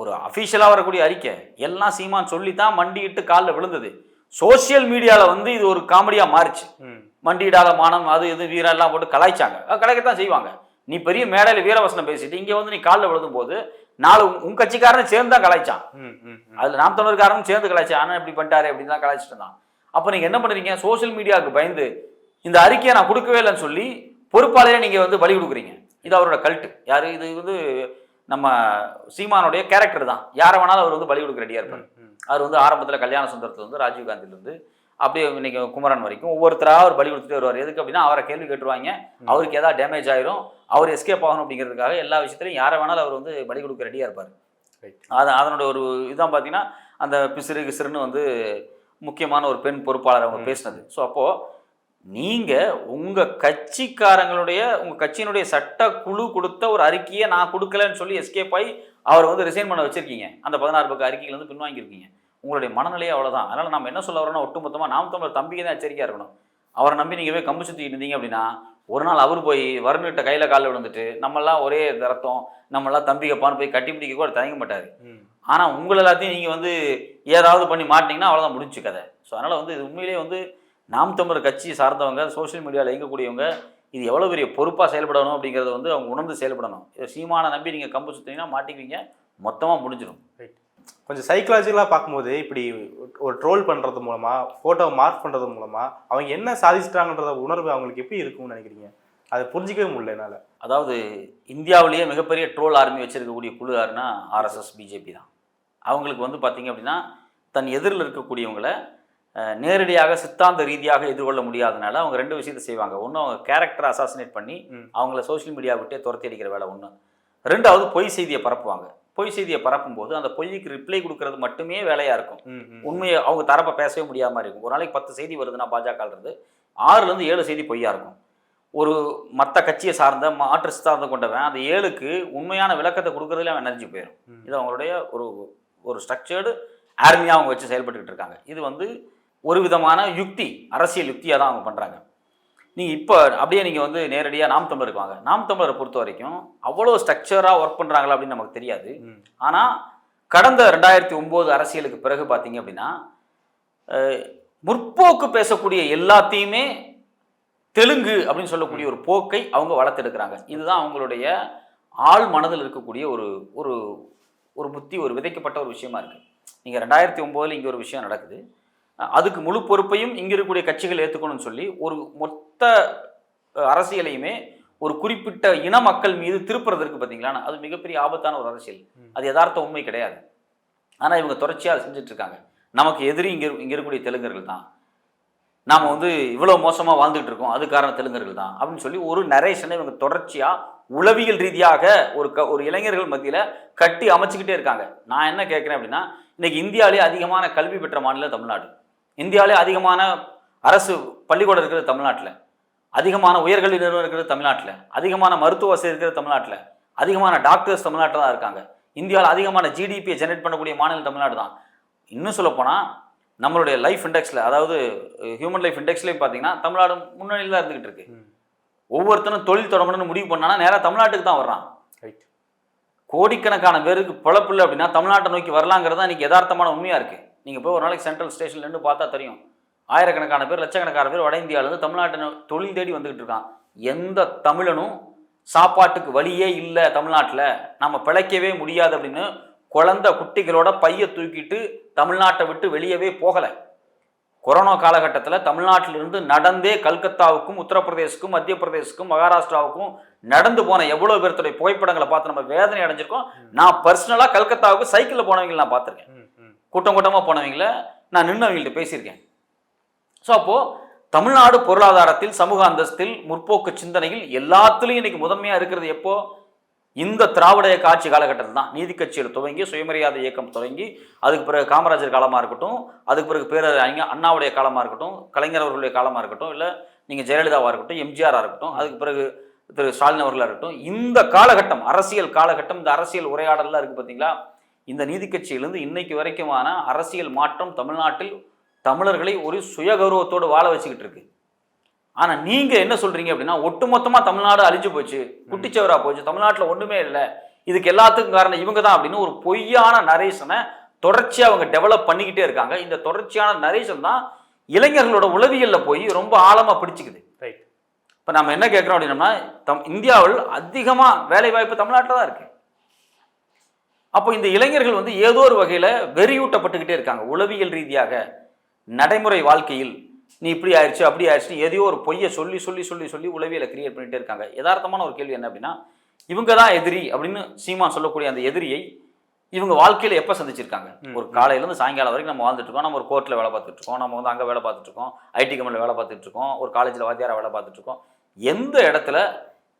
ஒரு அஃபீஷியலாக வரக்கூடிய அறிக்கை. எல்லாம் சீமான் சொல்லி தான் மண்டியிட்டு காலில் விழுந்தது. சோஷியல் மீடியாவில் வந்து இது ஒரு காமெடியாக மாறிச்சு. மண்டியிடாத மானம் அது இது வீரம் எல்லாம் போட்டு கலாய்ச்சாங்க. கலாய்க்கத்தான் செய்வாங்க. நீ பெரிய மேடையில் வீரவசனம் பேசிட்டு இங்கே வந்து நீ காலில் விழுதும் போது நாலு உன் கட்சிக்காரன் சேர்ந்து தான் கலாய்ச்சான். அதில் நாம் தமிழர்காரனும் சேர்ந்து கலாய்ச்சான். ஆனால் இப்படி பண்ணிட்டாரு அப்படின்னு தான் கலாய்ச்சிட்டு இருந்தான். அப்போ நீங்கள் என்ன பண்ணுறீங்க சோஷியல் மீடியாவுக்கு பயந்து இந்த அறிக்கையை நான் கொடுக்கவே இல்லைன்னு சொல்லி பொறுப்பாளரே நீங்கள் வந்து பலி கொடுக்குறீங்க. இது அவரோட கல்ட்டு யார்? இது வந்து நம்ம சீமானுடைய கேரக்டர் தான். யாரை வேணாலும் அவர் வந்து பலி கொடுக்க ரெடியாக இருப்பார். அவர் வந்து ஆரம்பத்தில் கல்யாண சுந்தரத்துலேருந்து ராஜீவ்காந்திலேருந்து அப்படியே இன்னைக்கு குமரன் வரைக்கும் ஒவ்வொருத்தராக அவர் பலி கொடுத்துட்டு வருவார். எதுக்கு அப்படின்னா அவரை கேள்வி கேட்டுருவாங்க. அவருக்கு ஏதாவது டேமேஜ் ஆயிரும். அவர் எஸ்கேப் ஆகணும் அப்படிங்கிறதுக்காக எல்லா விஷயத்துலையும் யாரை வேணாலும் அவர் வந்து பலி கொடுக்க ரெடியாக இருப்பார். அது அதனோட ஒரு இதான் பார்த்தீங்கன்னா அந்த பிசிறு கிசிறுன்னு வந்து முக்கியமான ஒரு பெண் பொறுப்பாளர் அவங்க பேசினது. ஸோ அப்போது நீங்கள் உங்கள் கட்சிக்காரங்களுடைய உங்கள் கட்சியினுடைய சட்ட குழு கொடுத்த ஒரு அறிக்கையை நான் கொடுக்கலன்னு சொல்லி எஸ்கேப் ஆகி அவர் வந்து ரிசைன் பண்ண வச்சிருக்கீங்க. அந்த பதினாறு பக்க அறிக்கையில இருந்து பின்வாங்கியிருக்கீங்க. உங்களுடைய மனநிலையே அவ்வளோதான் அதனால் நம்ம என்ன சொல்ல வரோம்னா ஒட்டுமொத்தமாக நாம் தமிழர் தம்பிக்கு தான் எச்சரிக்கையாக இருக்கணும். அவரை நம்பி நீங்கள் போய் கம்பு சுற்றிட்டு இருந்தீங்க அப்படின்னா ஒரு நாள் அவர் போய் வருண்கிட்ட கையில் காலில் விழுந்துட்டு நம்மெல்லாம் ஒரே ரத்தம் நம்மெல்லாம் தம்பிக்கப்பான்னு போய் கட்டி பிடிக்க கூட தயங்க மாட்டார். ஆனால் உங்களை எல்லாத்தையும் நீங்கள் வந்து ஏதாவது பண்ணி மாட்டினீங்கன்னா அவ்வளோதான் முடிஞ்சு கதை. ஸோ அதனால் வந்து இது உண்மையிலேயே வந்து நாம் தமிழர் கட்சி சார்ந்தவங்க சோஷியல் மீடியாவில் இயங்கக்கூடியவங்க இது எவ்வளோ பெரிய பொறுப்பாக செயல்படணும் அப்படிங்கிறத வந்து அவங்க உணர்ந்து செயல்படணும். இதை சீமான நம்பி நீங்கள் கம்பு சுற்றினீங்கன்னா மாட்டிக்குவீங்க மொத்தமாக முடிஞ்சிடும். Right. கொஞ்சம் சைக்கலாஜிக்கலாக பார்க்கும்போது இப்படி ஒரு ட்ரோல் பண்ணுறது மூலமா ஃபோட்டோவை மார்க் பண்ணுறது மூலமா அவங்க என்ன சாதிச்சிட்டாங்கன்றத உணர்வு அவங்களுக்கு எப்படி இருக்கும்னு நினைக்கிறீங்க? அதை புரிஞ்சிக்கவே முடியல என்னால். அதாவது இந்தியாவிலேயே மிகப்பெரிய ட்ரோல் ஆர்மி வச்சிருக்கக்கூடிய குழு யாருன்னா ஆர்எஸ்எஸ் பிஜேபி தான். அவங்களுக்கு வந்து பார்த்தீங்க அப்படின்னா தன் எதிரில் இருக்கக்கூடியவங்களை நேரடியாக சித்தாந்த ரீதியாக எதிர்கொள்ள முடியாதனால அவங்க ரெண்டு விஷயத்தை செய்வாங்க. ஒன்று அவங்க கேரக்டரை அசாசினேட் பண்ணி. அவங்கள சோஷியல் மீடியா விட்டே துரத்தி அடிக்கிற வேலை ஒன்று ரெண்டாவது பொய் செய்தியை பரப்புவாங்க. பொய் செய்தியை பரப்பும்போது அந்த பொய்க்கு ரிப்ளை கொடுக்கறது மட்டுமே வேலையாக இருக்கும். உண்மையை அவங்க தரப்பை பேசவே முடியாம இருக்கும். ஒரு நாளைக்கு பத்து செய்தி வருதுன்னா பாஜக இருந்து ஆறுலேருந்து ஏழு செய்தி பொய்யா இருக்கும். ஒரு மற்ற கட்சியை சார்ந்த மாற்று சித்தாந்தம் கொண்டவன் அந்த ஏழுக்கு உண்மையான விளக்கத்தை கொடுக்கறதுல அவன் எனர்ஜி போயிடும். இது அவங்களுடைய ஒரு ஒரு ஸ்ட்ரக்சர்டு ஆர்மியாக அவங்க வச்சு செயல்பட்டுக்கிட்டு இருக்காங்க. இது வந்து ஒரு விதமான யுக்தி அரசியல் யுக்தியாக தான் அவங்க பண்ணுறாங்க நீங்கள் இப்போ அப்படியே நீங்கள் வந்து நேரடியாக நாம் தமிழருக்கு வாங்க. நாம் தமிழரை பொறுத்த வரைக்கும் அவ்வளோ ஸ்ட்ரக்சராக ஒர்க் பண்ணுறாங்களா அப்படின்னு நமக்கு தெரியாது. ஆனால் கடந்த ரெண்டாயிரத்தி ஒம்பது அரசியலுக்கு பிறகு பார்த்தீங்க அப்படின்னா முற்போக்கு பேசக்கூடிய எல்லாத்தையுமே தெலுங்கு அப்படின்னு சொல்லக்கூடிய ஒரு போக்கை அவங்க வளர்த்தெடுக்கிறாங்க இதுதான் அவங்களுடைய ஆள் மனதில் இருக்கக்கூடிய ஒரு ஒரு ஒரு புத்தி ஒரு விதைக்கப்பட்ட ஒரு விஷயமா இருக்கு. நீங்கள் ரெண்டாயிரத்தி ஒம்போதில் இங்கே ஒரு விஷயம் நடக்குது. அதுக்கு முழு பொறுப்பையும் இங்கே இருக்கக்கூடிய கட்சிகள் ஏற்றுக்கணும்னு சொல்லி ஒரு மொத்த அரசியலையுமே ஒரு குறிப்பிட்ட இன மக்கள் மீது திருப்புறதற்கு பார்த்தீங்களா அது மிகப்பெரிய ஆபத்தான ஒரு அரசியல். அது யதார்த்த உண்மை கிடையாது. ஆனால் இவங்க தொடர்ச்சியாக அதை செஞ்சுட்டு இருக்காங்க. நமக்கு எதிரி இங்கே இங்கே இருக்கக்கூடிய தெலுங்கர்கள் தான். நாம் வந்து இவ்வளோ மோசமாக வாழ்ந்துட்டு இருக்கோம். அது காரணம் தெலுங்கர்கள் தான். அப்படின்னு சொல்லி ஒரு நரேஷனை இவங்க தொடர்ச்சியாக உளவியல் ரீதியாக ஒரு க ஒரு இளைஞர்கள் மத்தியில் கட்டி அமைச்சுக்கிட்டே இருக்காங்க. நான் என்ன கேட்குறேன் அப்படின்னா இன்னைக்கு இந்தியாவிலே அதிகமான கல்வி பெற்ற மாநிலம் தமிழ்நாடு. இந்தியாவிலே அதிகமான அரசு பள்ளிக்கூடம் இருக்கிறது தமிழ்நாட்டில். அதிகமான உயர்கல்வி நிறுவனம் இருக்கிறது தமிழ்நாட்டில். அதிகமான மருத்துவ வசதி இருக்கிறது தமிழ்நாட்டில். அதிகமான டாக்டர்ஸ் தமிழ்நாட்டில் தான் இருக்காங்க. இந்தியாவில் அதிகமான ஜிடிபியை ஜெனரேட் பண்ணக்கூடிய மாநிலம் தமிழ்நாடு தான். இன்னும் சொல்லப்போனால் நம்மளுடைய லைஃப் இண்டெக்ஸில் அதாவது ஹியூமன் லைஃப் இண்டெக்ஸ்லேயும் பார்த்தீங்கன்னா தமிழ்நாடு முன்னணியில் தான் இருந்துகிட்டு இருக்கு. ஒவ்வொருத்தனும் தொழில் தொடங்கணும்னு முடிவு பண்ணானா நேராக தமிழ்நாட்டுக்கு தான் வர்றான். ரைட் கோடிக்கணக்கான பேருக்கு பொழப்பு இல்லை அப்படின்னா தமிழ்நாட்டை நோக்கி வரலாங்கிறது தான் இன்னைக்கு யதார்த்தமான உண்மையாக இருக்குது நீங்கள் போய் ஒரு நாளைக்கு சென்ட்ரல் ஸ்டேஷன்ல இருந்து பார்த்தா தெரியும். ஆயிரக்கணக்கான பேர் லட்சக்கணக்கான பேர் வட இந்தியாவிலேருந்து தமிழ்நாட்டை தொழில் தேடி வந்துகிட்டு இருக்கான். எந்த தமிழனும் சாப்பாட்டுக்கு வழியே இல்லை தமிழ்நாட்டில். நம்ம பிழைக்கவே முடியாது அப்படின்னு குழந்தை குட்டிகளோட பைய தூக்கிட்டு தமிழ்நாட்டை விட்டு வெளியவே போகலை. கொரோனா காலகட்டத்தில் தமிழ்நாட்டிலிருந்து நடந்தே கல்கத்தாவுக்கும் உத்தரப்பிரதேசுக்கும் மத்திய பிரதேசுக்கும் மகாராஷ்டிராவுக்கும் நடந்து போன எவ்வளோ பேர்த்துடைய புகைப்படங்களை பார்த்து நம்ம வேதனை அடைஞ்சிருக்கோம். நான் பர்சனலாக கல்கத்தாவுக்கு சைக்கிளில் போனவங்களை நான் பார்த்துருக்கேன். கூட்டம் கூட்டமாக போனவங்கள நான் நின்று அவங்கள்ட்ட பேசியிருக்கேன். ஸோ அப்போது தமிழ்நாடு பொருளாதாரத்தில் சமூக அந்தஸ்தில் முற்போக்கு சிந்தனையில் எல்லாத்துலேயும் இன்னைக்கு முதன்மையாக இருக்கிறது எப்போ? இந்த திராவிட இயக்க ஆட்சி காலகட்டத்தில் தான் நீதி கட்சியில் துவங்கி சுயமரியாதை இயக்கம் தொடங்கி அதுக்கு பிறகு காமராஜர் காலமாக இருக்கட்டும் அதுக்கு பிறகு பேரறிஞர் அண்ணாவுடைய காலமாக இருக்கட்டும் கலைஞர் அவர்களுடைய காலமாக இருக்கட்டும் இல்லை நீங்கள் ஜெயலலிதாவாக இருக்கட்டும் எம்ஜிஆராக இருக்கட்டும் அதுக்கு பிறகு திரு ஸ்டாலின் அவர்களாக இருக்கட்டும் இந்த காலகட்டம் அரசியல் காலகட்டம் இந்த அரசியல் உரையாடல்லாம் இருக்குது பார்த்தீங்களா இந்த நீதி கட்சியிலிருந்து இன்னைக்கு வரைக்குமான அரசியல் மாற்றம் தமிழ்நாட்டில் தமிழர்களை ஒரு சுயகௌரவத்தோடு வாழ வச்சுக்கிட்டு இருக்கு. ஆனா நீங்க என்ன சொல்றீங்க அப்படின்னா ஒட்டுமொத்தமா தமிழ்நாடு அழிஞ்சு போச்சு குட்டிச்சவரா போச்சு தமிழ்நாட்டுல ஒண்ணுமே இல்லை இதுக்கு எல்லாத்துக்கும் காரணம் இவங்க தான் அப்படின்னு ஒரு பொய்யான நரேஷனை தொடர்ச்சியா அவங்க டெவலப் பண்ணிக்கிட்டே இருக்காங்க. இந்த தொடர்ச்சியான நரேஷன் தான் இளைஞர்களோட உளவியல்ல போய் ரொம்ப ஆழமா பிடிச்சிக்குது. ரைட் இப்போ நம்ம என்ன கேட்குறோம் அப்படின்னம்னா தம் இந்தியாவில் அதிகமாக வேலை வாய்ப்பு தமிழ்நாட்டில் தான் இருக்கு. அப்போ இந்த இளைஞர்கள் வந்து ஏதோ ஒரு வகையில் வெறியூட்டப்பட்டுக்கிட்டே இருக்காங்க உளவியல் ரீதியாக நடைமுறை வாழ்க்கையில். நீ இப்படி ஆயிடுச்சு அப்படி ஆயிடுச்சு எதையோ ஒரு பொய்யை சொல்லி சொல்லி சொல்லி சொல்லி உளவியலை கிரியேட் பண்ணிட்டே இருக்காங்க. யதார்த்தமான ஒரு கேள்வி என்ன அப்படின்னா இவங்க தான் எதிரி அப்படின்னு சீமா சொல்லக்கூடிய அந்த எதிரியை இவங்க வாழ்க்கையில எப்போ சந்திச்சிருக்காங்க? ஒரு காலையில இருந்து சாயங்காலம் வரைக்கும் நம்ம வாழ்ந்துட்டு இருக்கோம். நம்ம ஒரு கோர்ட்டில் வேலை பார்த்துட்டு இருக்கோம். நம்ம வந்து அங்கே வேலை பார்த்துட்டு இருக்கோம். ஐடி கம்பெனியில் வேலை பார்த்துட்டு இருக்கோம். ஒரு காலேஜில் வாத்தியாரா வேலை பார்த்துட்டு இருக்கோம். எந்த இடத்துல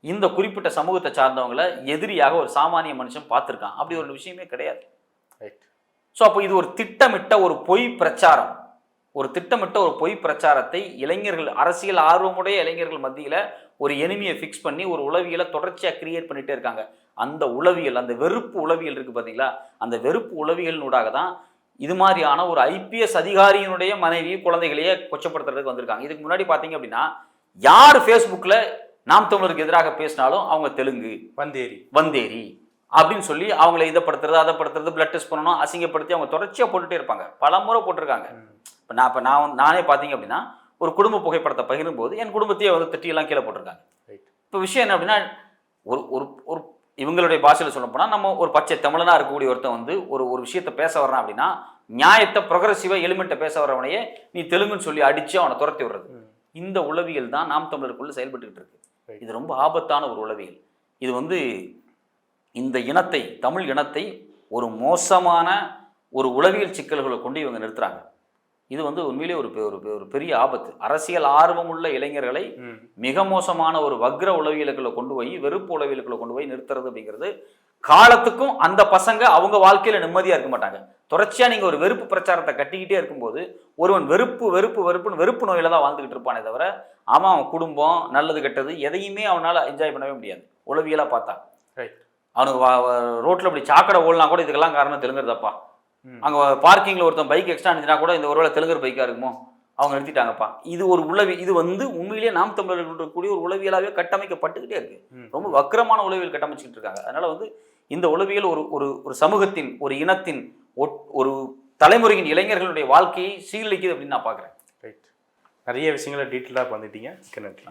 இந்த குறிப்பிட்ட சமூகத்தை சார்ந்தவங்களை எதிரியாக ஒரு சாமானிய மனுஷன் பார்த்துருக்கான்? அப்படி ஒரு விஷயமே கிடையாது. ரைட் ஸோ அப்போ இது ஒரு திட்டமிட்ட ஒரு பொய் பிரச்சாரம். ஒரு திட்டமிட்ட ஒரு பொய் பிரச்சாரத்தை இளைஞர்கள் அரசியல் ஆர்வமுடைய இளைஞர்கள் மத்தியில் ஒரு எனிமியை ஃபிக்ஸ் பண்ணி ஒரு உளவியலை தொடர்ச்சியாக கிரியேட் பண்ணிட்டே இருக்காங்க. அந்த உளவியல் அந்த வெறுப்பு உளவியல் இருக்குது பார்த்தீங்களா அந்த வெறுப்பு உளவியலினூடாக தான் இது மாதிரியான ஒரு ஐபிஎஸ் அதிகாரியினுடைய மனைவி குழந்தைகளையே கொச்சப்படுத்துறதுக்கு வந்திருக்காங்க. இதுக்கு முன்னாடி பார்த்தீங்க அப்படின்னா யார் ஃபேஸ்புக்கில் நாம் தமிழருக்கு எதிராக பேசினாலும் அவங்க தெலுங்கு வந்தேரி. வந்தேரி. அப்படின்னு சொல்லி அவங்கள இதை படுத்துறது அதை படுத்துறது பிளட் டெஸ்ட் பண்ணணும் அசிங்கப்படுத்தி அவங்க தொடர்ச்சியாக போட்டுட்டே இருப்பாங்க. பல முறை போட்டிருக்காங்க. இப்போ நான் இப்போ நான் வந்து- நானே பார்த்தீங்க அப்படின்னா ஒரு குடும்ப புகைப்படத்தை பகிரும்போது என் குடும்பத்தையே வந்து திட்டியெல்லாம் கீழே போட்டிருக்காங்க. இப்போ விஷயம் என்ன அப்படின்னா ஒரு ஒரு ஒரு இவங்களுடைய பாஷையில் சொல்ல போனால் நம்ம ஒரு பச்சை தமிழனா இருக்கக்கூடிய ஒருத்தன் வந்து ஒரு ஒரு விஷயத்த பேச வர்றான் அப்படின்னா நியாயத்தை ப்ரொக்ரஸிவாக எலிமெண்ட்டை பேச வர்றவனையே நீ தெலுங்குன்னு சொல்லி அடிச்சு அவனை துரத்தி விடுறது. இந்த உளவியல் தான் நாம் தமிழருக்குள்ள செயல்பட்டுக்கிட்டு இருக்கு. இது ரொம்ப ஆபத்தான ஒரு உளவியல். இது வந்து இந்த இனத்தை தமிழ் இனத்தை ஒரு மோசமான ஒரு உளவியல் சிக்கல்களை கொண்டு இவங்க நிறுத்துறாங்க இது வந்து உண்மையிலே ஒரு ஒரு பெரிய ஆபத்து அரசியல் ஆர்வமுள்ள இளைஞர்களை ம். மிக மோசமான ஒரு வக்ர உளவியலுக்குள்ள கொண்டு போய் வெறுப்பு உளவியலுக்குள்ள கொண்டு போய் நிறுத்துறது அப்படிங்கிறது காலத்துக்கும் அந்த பசங்க அவங்க வாழ்க்கையில நிம்மதியா இருக்க மாட்டாங்க தொடர்ச்சியா நீங்க ஒரு வெறுப்பு பிரச்சாரத்தை கட்டிக்கிட்டே இருக்கும்போது ஒருவன் வெறுப்பு வெறுப்பு வெறுப்புன்னு வெறுப்பு நோயில தான் வாழ்ந்துகிட்டு இருப்பானே தவிர அவன் அவன் குடும்பம் நல்லது கெட்டது எதையுமே அவனால என்ஜாய் பண்ணவே முடியாது உளவியலா பார்த்தா. அவனுக்கு ரோட்ல இப்படி சாக்கடை ஓடலாம் கூட இதுக்கெல்லாம் காரணம் தெலுங்குறதப்பா ம். அங்க பார்க்கிங்ல ஒருத்தன் பைக் எக்ஸ்ட்ரா இருந்துச்சுன்னா கூட இந்த ஒருவேளை தெலுங்கர் பைக்கா இருக்குமோ அவங்க நிறுத்திட்டாங்கப்பா. இது ஒரு உளவி இது வந்து உண்மையிலேயே நாம் தமிழர்கள் கூடிய ஒரு உளவியலாவே கட்டமைக்கப்பட்டுக்கிட்டே இருக்கு. ம். ரொம்ப வக்கரமான உளவியல் கட்டமைச்சுக்கிட்டு இருக்காங்க. அதனால வந்து இந்த உளவியல் ஒரு ஒரு ஒரு சமூகத்தின் ஒரு இனத்தின் ஒரு தலைமுறையின் இளைஞர்களுடைய வாழ்க்கையை சீரழிக்குது அப்படின்னு நான் பார்க்குறேன் ரைட் நிறைய விஷயங்களை டீட்டெயிலாக வந்துட்டீங்க. மிக்க நன்றி.